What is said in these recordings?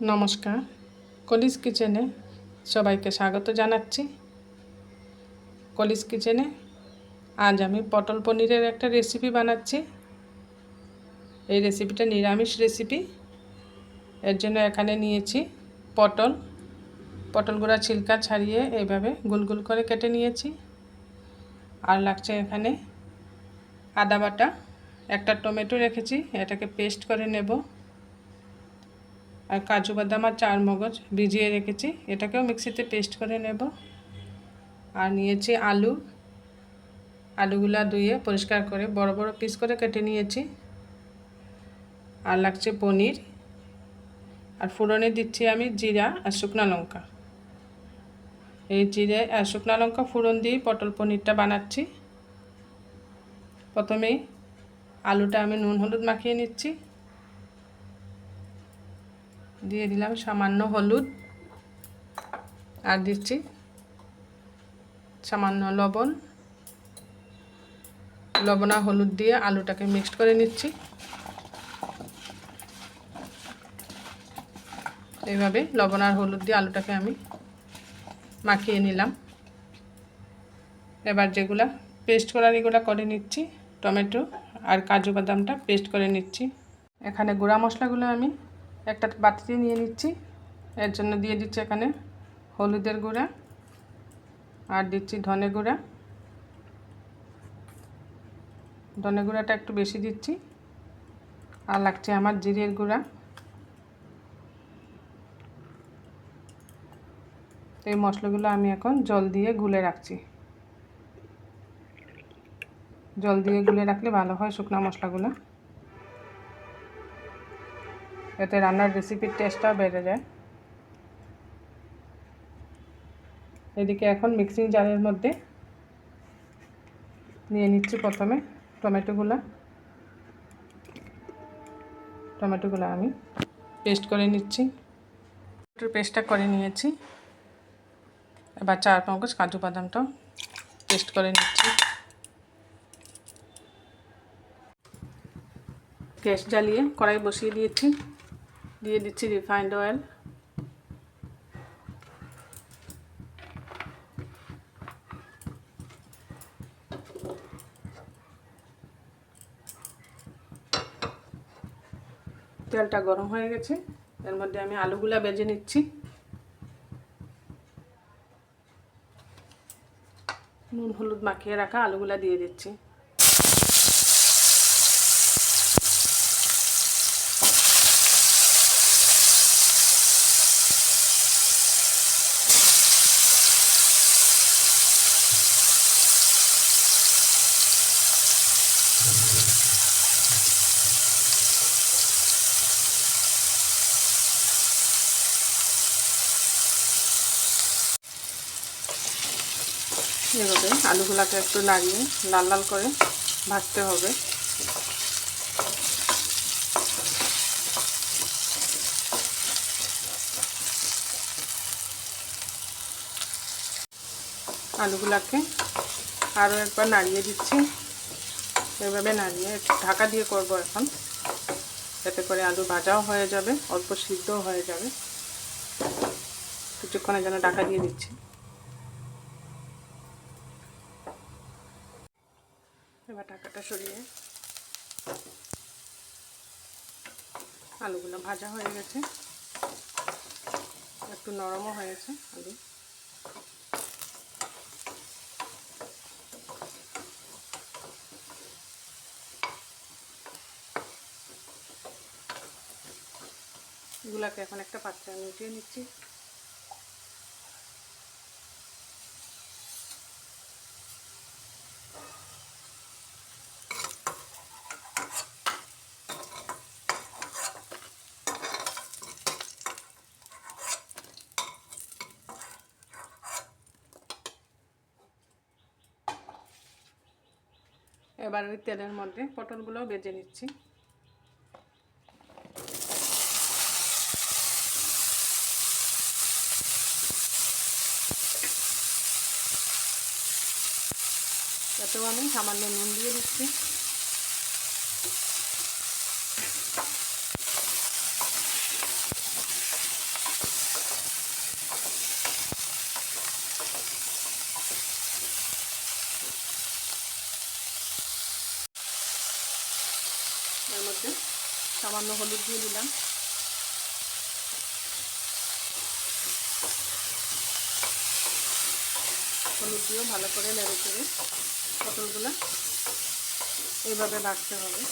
নমস্কার। কলিস কিচেনে সবাইকে স্বাগত জানাচ্ছি। কলিস কিচেনে আজ আমি পটল পনিরের একটা রেসিপি বানাচ্ছি। এই রেসিপিটা নিরামিষ রেসিপি এর জন্য এখানে নিয়েছি পটল। পটলগুলা ছিলকা ছাড়িয়ে এইভাবে গোল গোল করে কেটে নিয়েছি। আর লাগছে এখানে আদা বাটা। একটা টমেটো রেখেছি, এটাকে পেস্ট করে নেব। আর কাজু বাদাম আর চার মগজ ভিজিয়ে রেখেছি। এটাকেও মিক্সিতে পেস্ট করে নেব। আর নিয়েছি আলু। আলুগুলা ধুয়ে পরিষ্কার করে বড় বড় পিস করে কেটে নিয়েছি। আর লাগছে পনির। আর ফোড়নে দিচ্ছি আমি জিরা আর শুকনো লঙ্কা। এই জিরে আর শুকনো লঙ্কা ফোড়ন দিয়ে পটল পনিরটা বানাচ্ছি। প্রথমেই আলুটা আমি নুন হলুদ মাখিয়ে নিচ্ছি। দিয়ে দিলাম সামান্য হলুদ আর দিচ্ছি সামান্য লবণ। লবণ আর হলুদ দিয়ে আলুটাকে মিক্সড করে নিচ্ছি। এইভাবে লবণ আর হলুদ দিয়ে আলুটাকে আমি মাখিয়ে নিলাম। এবার যেগুলা পেস্ট করার এগুলো করে নিচ্ছি, টমেটো আর কাজু বাদামটা পেস্ট করে নিচ্ছি। এখানে গুঁড়া মশলাগুলো আমি একটা বাটিতে নিয়ে নিচ্ছি। এর জন্য দিয়ে দিচ্ছি এখানে হলুদের গুঁড়া আর দিচ্ছি ধনে গুঁড়া। ধনে গুঁড়াটা একটু বেশি দিচ্ছি আর লাগছে আমার জিরের গুঁড়া। এই মশলাগুলো আমি এখন জল দিয়ে গুলে রাখছি। জল দিয়ে গুলে রাখলে ভালো হয় শুকনো মশলাগুলো। এতে রান্নার রেসিপির টেস্টটাও বেড়ে যায়। এদিকে এখন মিক্সিং জারের মধ্যে নিয়ে নিচ্ছি প্রথমে টমেটোগুলো। টমেটোগুলো আমি পেস্ট করে নিচ্ছি। পেস্টটা করে নিয়েছি। এবার চার পাঁচ কাজু বাদামটাও পেস্ট করে নিচ্ছি। গ্যাস জ্বালিয়ে কড়াই বসিয়ে দিয়েছি। দিয়ে দিচ্ছি রিফাইন্ড অয়েল তেলটা গরম হয়ে গেছে। এর মধ্যে আমি আলুগুলা বেজে নিচ্ছি। নুন, হলুদ মাখিয়ে রাখা আলুগুলা দিয়ে দিচ্ছি। এভাবে আলুগুলাকে একটু নাড়িয়ে লাল লাল করে ভাজতে হবে। আলুগুলাকে আরও একবার নাড়িয়ে দিচ্ছি। এভাবে নাড়িয়ে ঢাকা দিয়ে করব এখন। এতে করে আলু ভাজাও হয়ে যাবে, অল্প সিদ্ধও হয়ে যাবে। কিছুক্ষণের জন্য ঢাকা দিয়ে দিচ্ছি। এবার ঢাকাটা সরিয়ে আলুগুলো ভাজা হয়ে গেছে। একটু নরমও হয়েছে আলু। এগুলাকে এখন একটা পাত্রে আমি উঠিয়ে নিচ্ছি। এবার ওই তেলের মধ্যে পটলগুলোও বেজে নিচ্ছি। এতেও আমি সামান্য নুন দিয়ে দিচ্ছি। মধ্যে সামান্য হলুদ দিয়ে দিলাম। হলুদ দিয়েও ভালো করে নেড়ে করে পটলগুলো এইভাবে রাখতে হবে।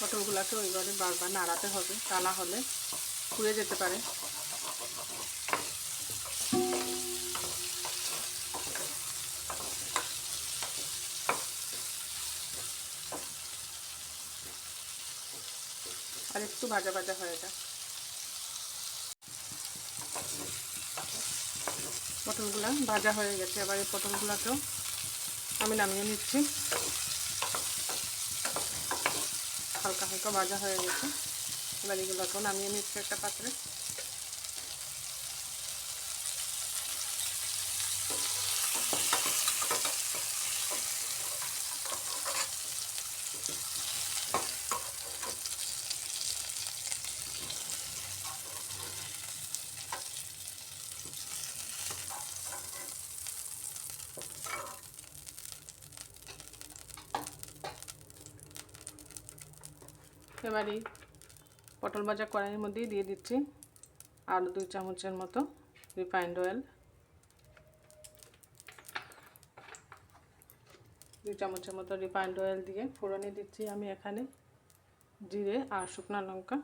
পটলগুলোকে ওইভাবে বারবার নাড়াতে হবে তা হলে পুড়ে যেতে পারে। আর একটু ভাজা ভাজা হয়ে যায় পটলগুলো ভাজা হয়ে গেছে। এবার এই পটলগুলোকেও আমি নামিয়ে নিচ্ছি। হালকা হালকা ভাজা হয়ে গেছে। এবার এগুলোকেও নামিয়ে নিচ্ছি একটা পাত্রে। এবারে পটল ভাজা কড়াইয়ের মধ্যেই দিয়ে দিচ্ছি। আরও দুই চামচের মতো রিফাইন্ড অয়েল দুই চামচের মতো রিফাইন্ড অয়েল দিয়ে ফোড়নে দিচ্ছি আমি এখানে। জিরে আর শুকনা লঙ্কা।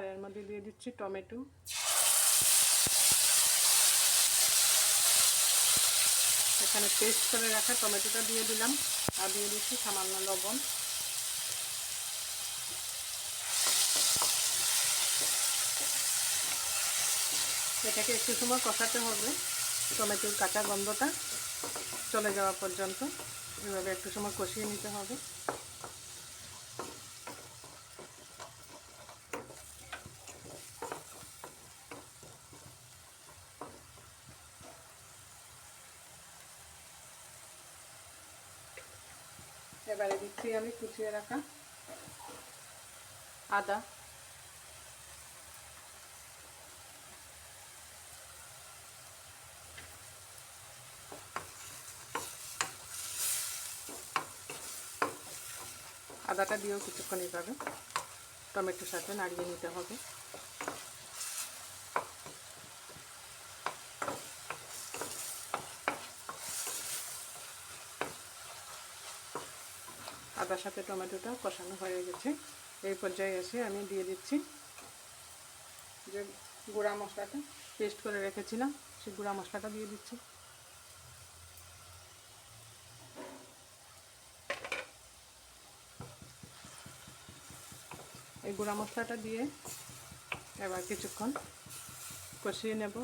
এবার এর মধ্যে দিয়ে দিচ্ছি টমেটো। এখানে পেস্ট করে রাখা টমেটোটা দিয়ে দিলাম। আর দিয়ে দিচ্ছি সামান্য লবণ। এটাকে একটু সময় কষাতে হবে। টমেটোর কাঁচা গন্ধটা চলে যাওয়া পর্যন্ত। এভাবে একটু সময় কষিয়ে নিতে হবে। এবারে দিচ্ছি আমি কুচিয়ে রাখা আদা। আদাটা দিয়েও কিছুক্ষণ এইভাবে টমেটোর সাথে নাড়িয়ে নিতে হবে। আদার সাথে টমেটোটা কষানো হয়ে গেছে। এই পর্যায়ে এসে আমি দিয়ে দিচ্ছি যে গুঁড়া মশলাটা, পেস্ট করে রেখেছিলাম, সেই গুঁড়া মশলাটা দিয়ে দিচ্ছি। এই গুঁড়া মশলাটা দিয়ে এবার কিছুক্ষণ কষিয়ে নেব।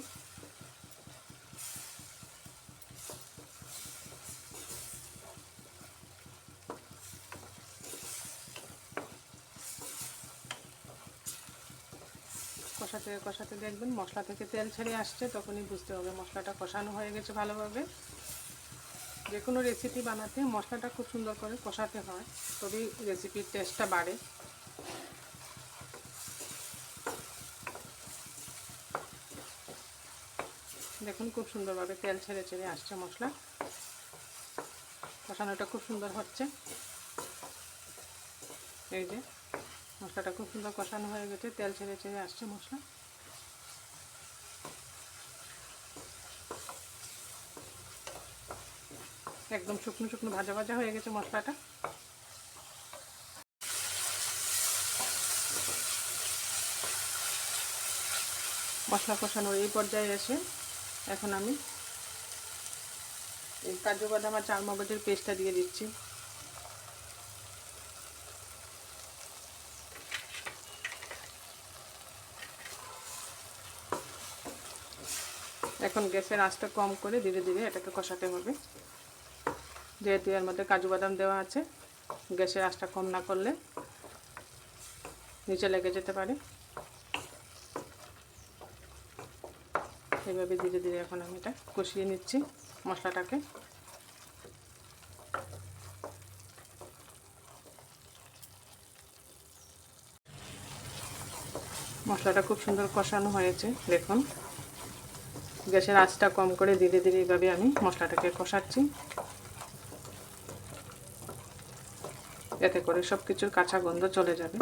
কষাতে কষাতে দেখবেন মশলা থেকে তেল ছেড়ে আসছে, তখনই বুঝতে হবে মশলাটা কষানো হয়ে গেছে ভালোভাবে। যে কোনো রেসিপি বানাতে মশলাটা খুব সুন্দর করে কষাতে হয়, তবেই রেসিপির টেস্টটা বাড়ে। দেখুন খুব সুন্দরভাবে তেল ছেড়ে ছেড়ে আসছে মশলা। কষানোটা খুব সুন্দর হচ্ছে। এই যে মশলাটা খুব সুন্দর কষানো হয়ে গেছে, তেল ছেড়ে ছেড়ে আসছে মশলা। একদম শুকনো শুকনো ভাজা ভাজা হয়ে গেছে মশলাটা। মশলা কষানোর এই পর্যায়ে এসে এখন আমি এই কাজু বাদাম আর চাল মগজের পেস্টটা দিয়ে দিচ্ছি। এখন গ্যাসের আঁচটা কম করে ধীরে ধীরে এটাকে কষাতে হবে। যেহেতু এর মধ্যে কাজু বাদাম দেওয়া আছে, গ্যাসের আঁচটা কম না করলে নিচে লেগে যেতে পারে। এভাবে ধীরে ধীরে এখন আমি এটা কষিয়ে নিচ্ছি মশলাটাকে। মশলাটা খুব সুন্দর কষানো হয়েছে, দেখুন। গ্যাসের আঁচটা কম করে ধীরে ধীরে এইভাবে আমি মশলাটাকে কষাচ্ছি। এতে করে সব কিছুর কাঁচা গন্ধ চলে যাবে।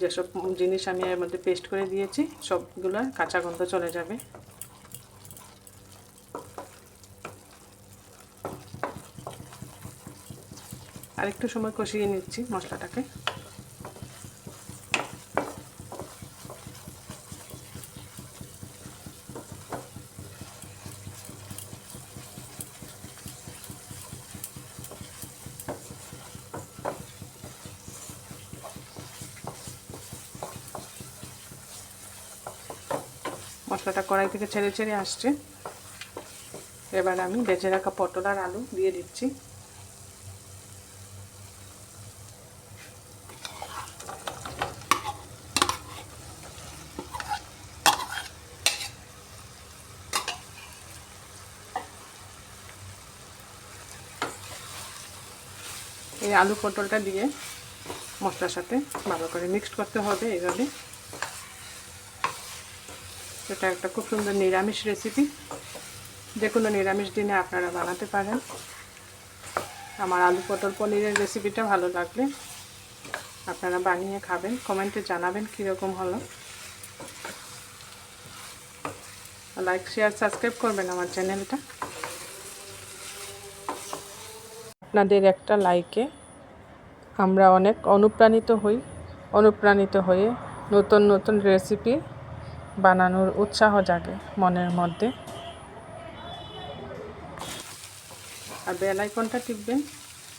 যেসব জিনিস আমি এর মধ্যে পেস্ট করে দিয়েছি সবগুলো কাঁচা গন্ধ চলে যাবে। আরেকটু সময় কষিয়ে নিচ্ছি মশলাটাকে মশলাটা কড়াই থেকে ছেড়ে ছেড়ে আসছে। এবার আমি বেঁচে রাখা পটল আর আলু দিয়ে দিচ্ছি। এই আলু পটলটা দিয়ে মশলার সাথে ভালো করে মিক্সড করতে হবে এইভাবে। এটা একটা খুব সুন্দর নিরামিষ রেসিপি যে কোনো নিরামিষ দিনে আপনারা বানাতে পারেন। আমার আলু পটল পনিরের রেসিপিটা ভালো লাগলে আপনারা বানিয়ে খাবেন কমেন্টে জানাবেন কীরকম হলো। লাইক শেয়ার সাবস্ক্রাইব করবেন আমার চ্যানেলটা আপনাদের একটা লাইকে আমরা অনেক অনুপ্রাণিত হই, অনুপ্রাণিত হয়ে নতুন নতুন রেসিপি বানানোর উৎসাহ জাগে মনের মধ্যে। আর বেল আইকনটা টিপবেন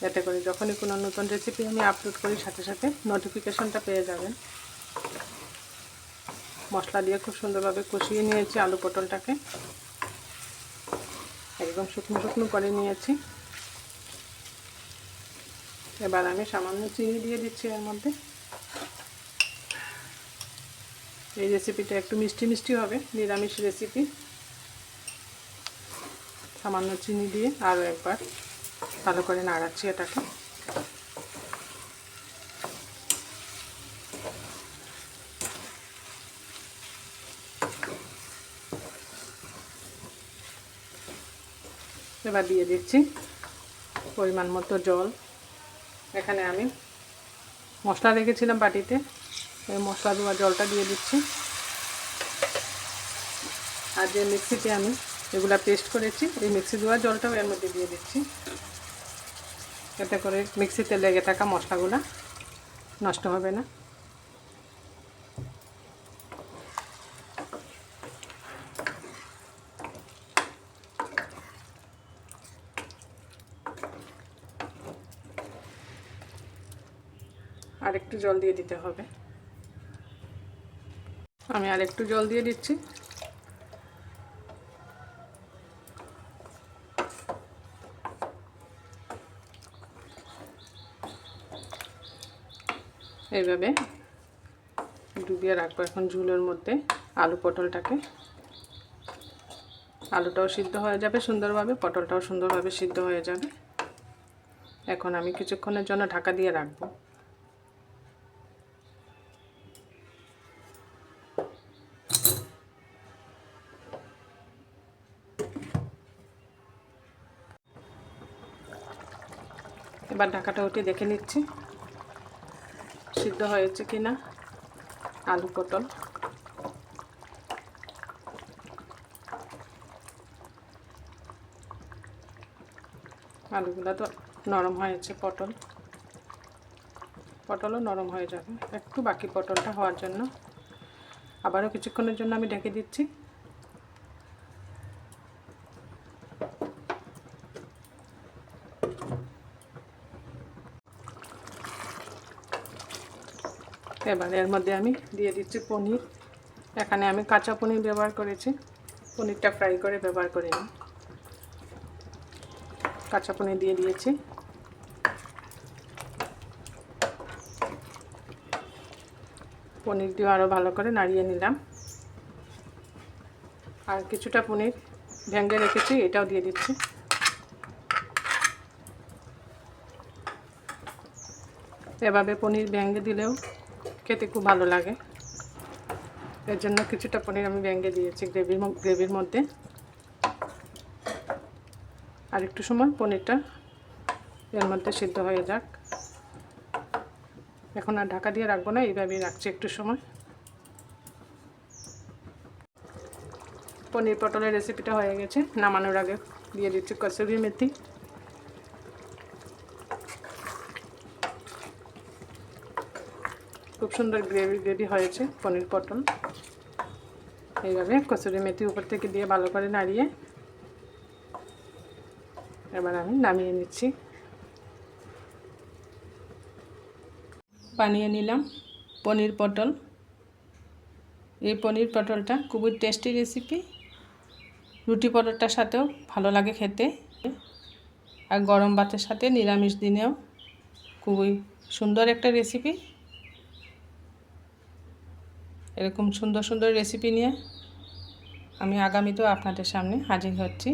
যাতে করে যখনই কোনো নতুন রেসিপি আমি আপলোড করি, সাথে সাথে নোটিফিকেশনটা পেয়ে যাবেন। মশলা দিয়ে খুব সুন্দরভাবে কষিয়ে নিয়েছি আলু পটলটাকে। একদম শুকনো শুকনো করে নিয়েছি। এবার আমি সামান্য চিনি দিয়ে দিচ্ছি এর মধ্যে। এই রেসিপিটা একটু মিষ্টি মিষ্টি হবে, নিরামিষ রেসিপি সামান্য চিনি দিয়ে আরও একবার ভালো করে নাড়াচ্ছি এটাকে। এবার দিয়ে দিচ্ছি পরিমাণ মতো জল। এখানে আমি মশলা রেখেছিলাম বাটিতে। এই মশলা দেওয়া জলটা দিয়ে দিচ্ছি। আর যে মিক্সিতে আমি এগুলা পেস্ট করেছি, এই মিক্সি দেওয়া জলটাও এর মধ্যে দিয়ে দিচ্ছি। এতে করে মিক্সিতে লেগে থাকা মশলাগুলো নষ্ট হবে না। আর একটু জল দিয়ে দিতে হবে। আমি আর একটু জল দিয়ে দিচ্ছি। এইভাবে ডুবিয়ে রাখব এখন ঝুলের মধ্যে আলু পটলটাকে। আলুটাও সিদ্ধ হয়ে যাবে সুন্দরভাবে, পটলটাও সুন্দরভাবে সিদ্ধ হয়ে যাবে। এখন আমি কিছুক্ষণের জন্য ঢাকা দিয়ে রাখব। এবার ঢাকাটা উঠে দেখে নিচ্ছি। সিদ্ধ হয়েছে কিনা? আলু পটল। আলুগুলো তো নরম হয়েছে পটল। পটলও নরম হয়ে যাবে। একটু বাকি পটলটা হওয়ার জন্য। আবারও কিছুক্ষণের জন্য আমি ঢেকে দিচ্ছি। এবার এর মধ্যে আমি দিয়ে দিচ্ছি পনির। এখানে আমি কাঁচা পনির ব্যবহার করেছি। পনিরটা ফ্রাই করে ব্যবহার করে নিই। কাঁচা পনির দিয়ে দিয়েছি। পনির দিয়ে আরও ভালো করে নাড়িয়ে নিলাম। আর কিছুটা পনির ভেঙে রেখেছি, এটাও দিয়ে দিচ্ছি। এভাবে পনির ভেঙে দিলেও খেতে খুব ভালো লাগে। এর জন্য কিছুটা পনির আমি ভেঙে দিয়েছি গ্রেভির গ্রেভির মধ্যে। আর একটু সময় পনিরটা এর মধ্যে সিদ্ধ হয়ে যাক। এখন আর ঢাকা দিয়ে রাখব না, এইভাবেই রাখছি একটু সময়। পনির পটলের রেসিপিটা হয়ে গেছে, নামানোর আগে দিয়ে দিচ্ছি কসুরি মেথি। সুন্দর গ্রেভি গ্রেভি হয়েছে, পনির পটল। এইভাবে কচুরি মেথি উপর থেকে দিয়ে ভালো করে নাড়িয়ে এবার আমি নামিয়ে নিচ্ছি। বানিয়ে নিলাম পনির পটল। এই পনির পটলটা খুবই টেস্টি রেসিপি রুটি পটলটার সাথেও ভালো লাগে খেতে। আর গরম ভাতের সাথে নিরামিষ দিনেও খুবই সুন্দর একটা রেসিপি এরকম সুন্দর সুন্দর রেসিপি নিয়ে আমি আগামীতেও আপনাদের সামনে হাজির হচ্ছি।